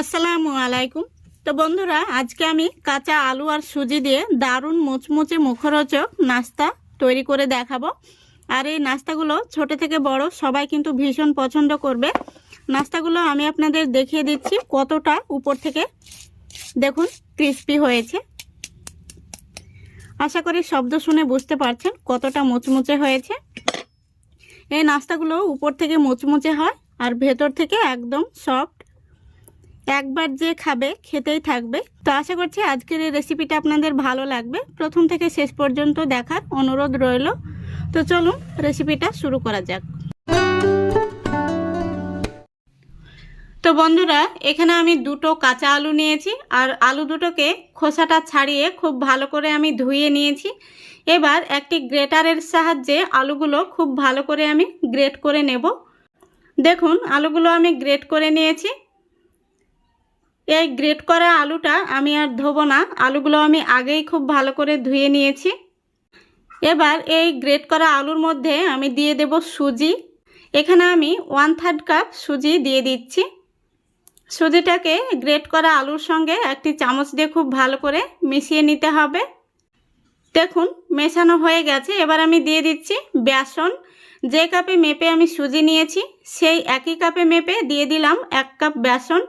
আসসালামু আলাইকুম। তো বন্ধুরা, আজকে আমি কাঁচা আলু আর সুজি দিয়ে দারুণ মুচমুচে মুখরোচক নাস্তা তৈরি করে দেখাবো। আর এই নাস্তাগুলো ছোট থেকে বড় সবাই কিন্তু ভীষণ পছন্দ করবে। নাস্তাগুলো আমি আপনাদের দেখিয়ে দিচ্ছি কতটা উপর থেকে দেখুন ক্রিস্পি হয়েছে। আশা করি শব্দ শুনে বুঝতে পারছেন কতটা মুচমুচে হয়েছে। এই নাস্তাগুলো উপর থেকে মুচমুচে হয় আর ভেতর থেকে একদম সফট একবার যে খাবে, খেতেই থাকবে। তো আশা করছি আজকের এই রেসিপিটা আপনাদের ভালো লাগবে। প্রথম থেকে শেষ পর্যন্ত দেখার অনুরোধ রইল। তো চলুন রেসিপিটা শুরু করা যাক। তো বন্ধুরা, এখানে আমি দুটো কাঁচা আলু নিয়েছি, আর আলু দুটোকে খোসাটা ছাড়িয়ে খুব ভালো করে আমি ধুয়ে নিয়েছি। এবার একটি গ্রেটারের সাহায্যে আলুগুলো খুব ভালো করে আমি গ্রেট করে নেব। দেখুন, আলুগুলো আমি গ্রেট করে নিয়েছি। এই গ্রেট করা আলুটা আমি আর ধোবো না। আলুগুলো আমি আগেই খুব ভালো করে ধুয়ে নিয়েছি। এবার এই গ্রেট করা আলুর মধ্যে আমি দিয়ে দেব সুজি। এখানে আমি ওয়ান থার্ড কাপ সুজি দিয়ে দিচ্ছি। সুজিটাকে গ্রেট করা আলুর সঙ্গে একটি চামচ দিয়ে খুব ভালো করে মিশিয়ে নিতে হবে। দেখুন, মেশানো হয়ে গেছে। এবার আমি দিয়ে দিচ্ছি বেসন। যে কাপে মেপে আমি সুজি নিয়েছি, সেই একই কাপে মেপে দিয়ে দিলাম এক কাপ বেসন।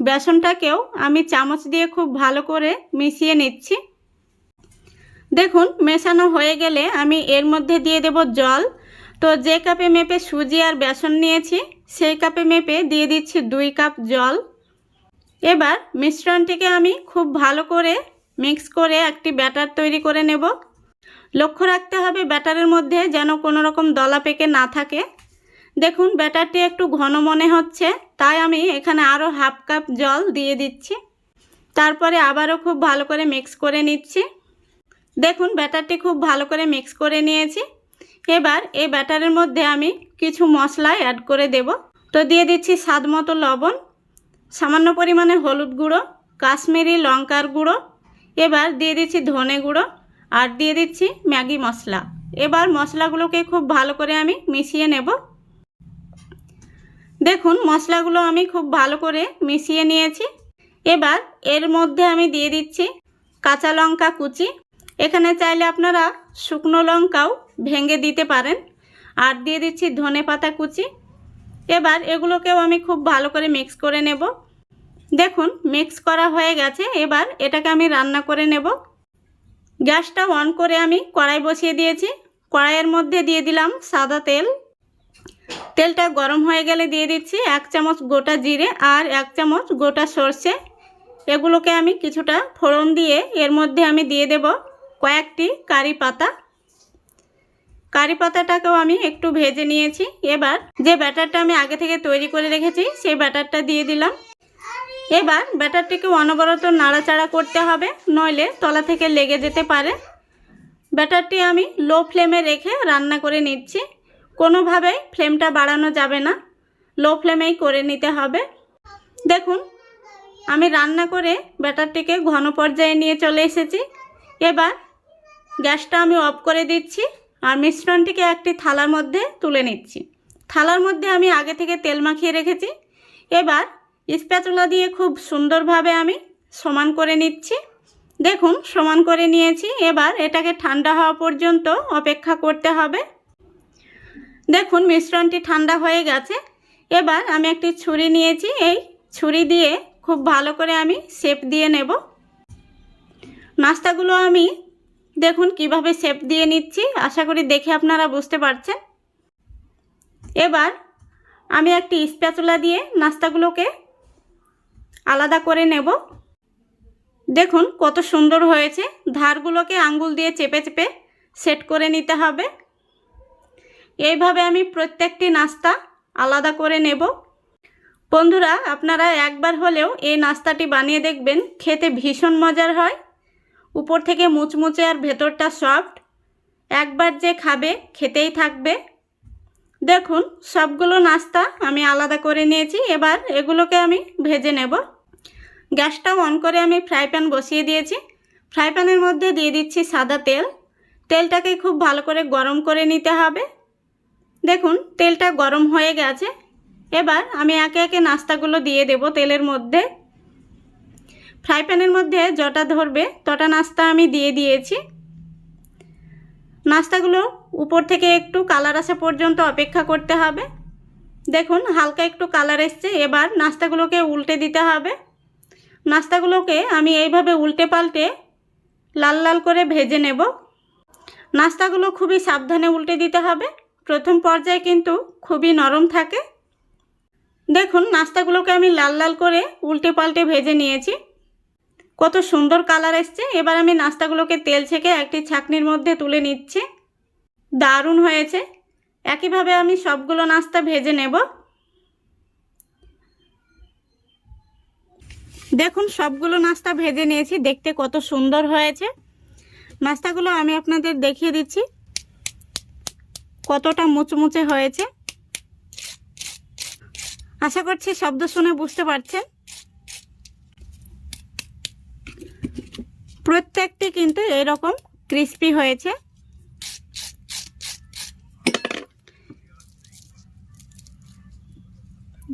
বেসনটাকেও আমি চামচ দিয়ে খুব ভালো করে মিশিয়ে নিচ্ছি। দেখুন, মেশানো হয়ে গেলে আমি এর মধ্যে দিয়ে দেব জল। তো যে কাপে মেপে সুজি আর বেসন নিয়েছি, সেই কাপে মেপে দিয়ে দিচ্ছি দুই কাপ জল। এবার মিশ্রণটিকে আমি খুব ভালো করে মিক্স করে একটি ব্যাটার তৈরি করে নেব। লক্ষ্য রাখতে হবে ব্যাটারের মধ্যে যেন কোনো রকম দলা পেকে না থাকে। দেখুন, ব্যাটারটি একটু ঘন মনে হচ্ছে, তাই আমি এখানে আরও হাফ কাপ জল দিয়ে দিচ্ছি। তারপরে আবারও খুব ভালো করে মিক্স করে নিচ্ছি। দেখুন, ব্যাটারটি খুব ভালো করে মিক্স করে নিয়েছি। এবার এই ব্যাটারের মধ্যে আমি কিছু মশলা অ্যাড করে দেব। তো দিয়ে দিচ্ছি স্বাদ মতো লবণ, সামান্য পরিমাণে হলুদ গুঁড়ো, কাশ্মীরি লঙ্কার গুঁড়ো, এবার দিয়ে দিচ্ছি ধনে গুঁড়ো, আর দিয়ে দিচ্ছি ম্যাগি মশলা। এবার মশলাগুলোকে খুব ভালো করে আমি মিশিয়ে নেব। দেখুন, মশলাগুলো আমি খুব ভালো করে মিশিয়ে নিয়েছি। এবার এর মধ্যে আমি দিয়ে দিচ্ছি কাঁচা লঙ্কা কুচি। এখানে চাইলে আপনারা শুকনো লঙ্কাও ভেঙে দিতে পারেন। আর দিয়ে দিচ্ছি ধনে পাতা কুচি। এবার এগুলোকেও আমি খুব ভালো করে মিক্স করে নেব। দেখুন, মিক্স করা হয়ে গেছে। এবার এটাকে আমি রান্না করে নেব। গ্যাসটা অন করে আমি কড়াই বসিয়ে দিয়েছি। কড়াইয়ের মধ্যে দিয়ে দিলাম সাদা তেল। তেলটা গরম হয়ে গেলে দিয়ে দিচ্ছি এক চামচ গোটা জিরে আর এক চামচ গোটা সর্ষে। এগুলোকে আমি কিছুটা ফোড়ন দিয়ে এর মধ্যে আমি দিয়ে দেব কয়েকটি কারি পাতা। কারি পাতাটাকেও আমি একটু ভেজে নিয়েছি। এবার যে ব্যাটারটা আমি আগে থেকে তৈরি করে রেখেছি, সেই ব্যাটারটা দিয়ে দিলাম। এবার ব্যাটারটিকে অনবরত নাড়াচাড়া করতে হবে, নইলে তলা থেকে লেগে যেতে পারে। ব্যাটারটি আমি লো ফ্লেমে রেখে রান্না করে নিচ্ছি। কোনোভাবেই ফ্লেমটা বাড়ানো যাবে না। লো ফ্লেমেই করে নিতে হবে। দেখুন, আমি রান্না করে ব্যাটারটিকে ঘন পর্যায়ে নিয়ে চলে এসেছি। এবার গ্যাসটা আমি অফ করে দিচ্ছি আর মিশ্রণটিকে একটি থালার মধ্যে তুলে নিচ্ছি। থালার মধ্যে আমি আগে থেকে তেল মাখিয়ে রেখেছি। এবার স্প্যাচুলা দিয়ে খুব সুন্দরভাবে আমি সমান করে নিচ্ছি। দেখুন, সমান করে নিয়েছি। এবার এটাকে ঠান্ডা হওয়া পর্যন্ত অপেক্ষা করতে হবে। দেখুন মিশ্রণটি ঠান্ডা হয়ে গেছে। এবার আমি একটি ছুরি নিয়েছি। এই ছুরি দিয়ে খুব ভালো করে আমি শেপ দিয়ে নেব। নাস্তাগুলো আমি দেখুন কীভাবে শেপ দিয়ে নিচ্ছি, আশা করি দেখে আপনারা বুঝতে পারছেন। এবার আমি একটি স্প্যাচুলা দিয়ে নাস্তাগুলোকে আলাদা করে নেব। দেখুন কত সুন্দর হয়েছে। ধারগুলোকে আঙ্গুল দিয়ে চেপে চেপে সেট করে নিতে হবে। এইভাবে আমি প্রত্যেকটি নাস্তা আলাদা করে নেব। বন্ধুরা, আপনারা একবার হলেও এই নাস্তাটি বানিয়ে দেখবেন, খেতে ভীষণ মজার হয়। উপর থেকে মুচমুচে আর ভেতরটা সফট। একবার যে খাবে, খেতেই থাকবে। দেখুন, সবগুলো নাস্তা আমি আলাদা করে নিয়েছি, এবার এগুলোকে আমি ভেজে নেব। গ্যাসটা অন করে আমি ফ্রাই প্যান বসিয়ে দিয়েছি। ফ্রাই প্যানের মধ্যে দিয়ে দিচ্ছি সাদা তেল। তেলটাকে খুব ভালো করে গরম করে নিতে হবে। দেখুন, তেলটা গরম হয়ে গেছে। এবার আমি একে একে নাস্তাগুলো দিয়ে দেব তেলের মধ্যে। ফ্রাই প্যানের মধ্যে যটা ধরবে, তটা নাস্তা আমি দিয়ে দিয়েছি। নাস্তাগুলো উপর থেকে একটু কালার আসা পর্যন্ত অপেক্ষা করতে হবে। দেখুন, হালকা একটু কালার এসছে, এবার নাস্তাগুলোকে উল্টে দিতে হবে। নাস্তাগুলোকে আমি এইভাবে উল্টে পাল্টে লাল লাল করে ভেজে নেব। নাস্তাগুলো খুবই সাবধানে উল্টে দিতে হবে। প্রথম পর্যায়ে কিন্তু খুবই নরম থাকে। দেখুন, নাস্তাগুলোকে আমি লাল লাল করে উল্টে পাল্টে ভেজে নিয়েছি। কত সুন্দর কালার এসছে। এবার আমি নাস্তাগুলোকে তেল ছেঁকে একটি ছাকনির মধ্যে তুলে নিচ্ছি। দারুণ হয়েছে। একইভাবে আমি সবগুলো নাস্তা ভেজে নেব। দেখুন, সবগুলো নাস্তা ভেজে নিয়েছি। দেখতে কত সুন্দর হয়েছে। নাস্তাগুলো আমি আপনাদের দেখিয়ে দিচ্ছি। কতটা মুচমুচে হয়েছে? আশা করছি শব্দ শুনে বুঝতে পারছেন। প্রত্যেকটি কিন্তু এরকম ক্রিস্পি হয়েছে।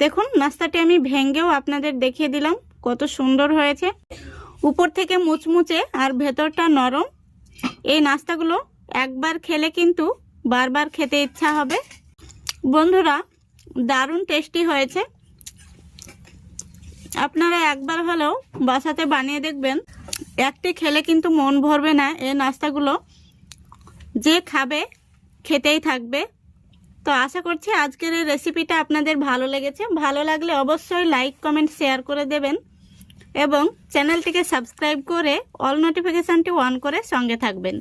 দেখুন, নাস্তাটি আমি ভেঙ্গেও আপনাদের দেখিয়ে দিলাম কত সুন্দর হয়েছে। উপর থেকে মুচমুচে আর ভেতরটা নরম। এই নাস্তাগুলো একবার খেলে কিন্তু বারবার খেতে ইচ্ছা হবে। বন্ধুরা, দারুণ টেস্টি হয়েছে। আপনারা একবার হলেও বাসাতে বানিয়ে দেখবেন। একটি খেলে কিন্তু মন ভরবে না এই নাস্তাগুলো। যে খাবে, খেতেই থাকবে। তো আশা করছি আজকের এই রেসিপিটা আপনাদের ভালো লেগেছে। ভালো লাগলে অবশ্যই লাইক কমেন্ট শেয়ার করে দেবেন। এবং চ্যানেলটিকে সাবস্ক্রাইব করে অল নোটিফিকেশানটি অন করে সঙ্গে থাকবেন।